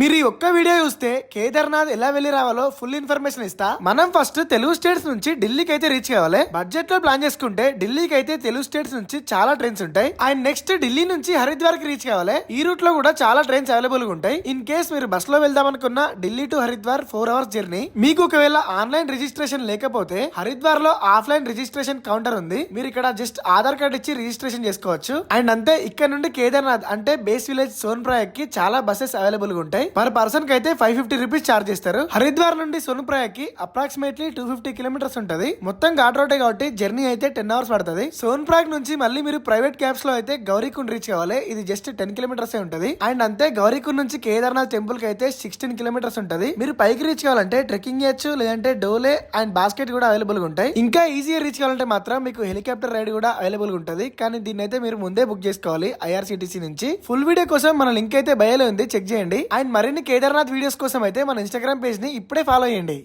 మీరు ఈ ఒక్క వీడియో చూస్తే కేదార్నాథ్ ఎలా వెళ్ళి రావాలో ఫుల్ ఇన్ఫర్మేషన్ ఇస్తా. మనం ఫస్ట్ తెలుగు స్టేట్స్ నుంచి ఢిల్లీకి అయితే రీచ్ కావాలి. బడ్జెట్లో ప్లాన్ చేసుకుంటే ఢిల్లీకి అయితే తెలుగు స్టేట్స్ నుంచి చాలా ట్రైన్స్ ఉంటాయి. అండ్ నెక్స్ట్ ఢిల్లీ నుంచి హరిద్వార్కి రీచ్ కావాలి. ఈ రూట్లో కూడా చాలా ట్రైన్స్ అవైలబుల్గా ఉంటాయి. ఇన్ కేస్ మీరు బస్లో వెళ్దాం అనుకున్న Delhi to Haridwar four hours journey. మీకు ఒకవేళ ఆన్లైన్ రిజిస్ట్రేషన్ లేకపోతే హరిద్వార్లో ఆఫ్లైన్ రిజిస్ట్రేషన్ కౌంటర్ ఉంది. మీరు ఇక్కడ జస్ట్ ఆధార్ కార్డ్ ఇచ్చి రిజిస్ట్రేషన్ చేసుకోవచ్చు. అండ్ అంతే ఇక్కడ నుండి కేదార్నాథ్ అంటే బేస్ విలేజ్ సోన్ప్రయాగ్కి చాలా బస్సెస్ అవైలబుల్గా ఉంటాయి. పర్ పర్సన్కి అయితే ఫైవ్ ఫిఫ్టీ రూపీస్ చార్జ్ చేస్తారు. హరిద్వార్ నుండి సోన్ప్రయాగ్కి అప్రాక్సిమేట్లీ టూ ఫిఫ్టీ కిలోమీటర్స్ ఉంటుంది. మొత్తం ఘాట్ రోడ్ కాబట్టి జర్నీ అయితే టెన్ అవర్స్ పడుతుంది. సోన్ప్రాగ్ నుంచి మళ్ళీ మీరు ప్రైవేట్ క్యాబ్స్లో అయితే గౌరీకుండ్ రీచ్ కావాలి. ఇది జస్ట్ టెన్ కిలోమీటర్స్ ఉంటది. అండ్ అంతే గౌరీకుండ్ నుంచి కేదార్నాథ్ టెంపుల్కి అయితే సిక్స్టీన్ కిలోమీటర్స్ ఉంటుంది. మీరు పైకి రీచ్ కావాలంటే ట్రెక్కింగ్ చేయొచ్చు లేదంటే డోలే అండ్ బాస్కెట్ కూడా అవైలబుల్గా ఉంటాయి. ఇంకా ఈజీగా రీచ్ కావాలంటే మాత్రం మీకు హెలికాప్టర్ రైడ్ కూడా అవైలబుల్గా కానీ దీన్ని అయితే మీరు ముందే బుక్ చేసుకోవాలి ఐఆర్సిటిసి నుంచి. ఫుల్ వీడియో కోసం మన లింక్ అయితే బయలు ఉంది. చెక్ చేయండి. అండ్ మరిన్ని కేదార్నాథ్ వీడియోస్ కోసం అయితే మన ఇన్స్టాగ్రామ్ పేజ్ని ఇప్పుడే ఫాలో అయ్యండి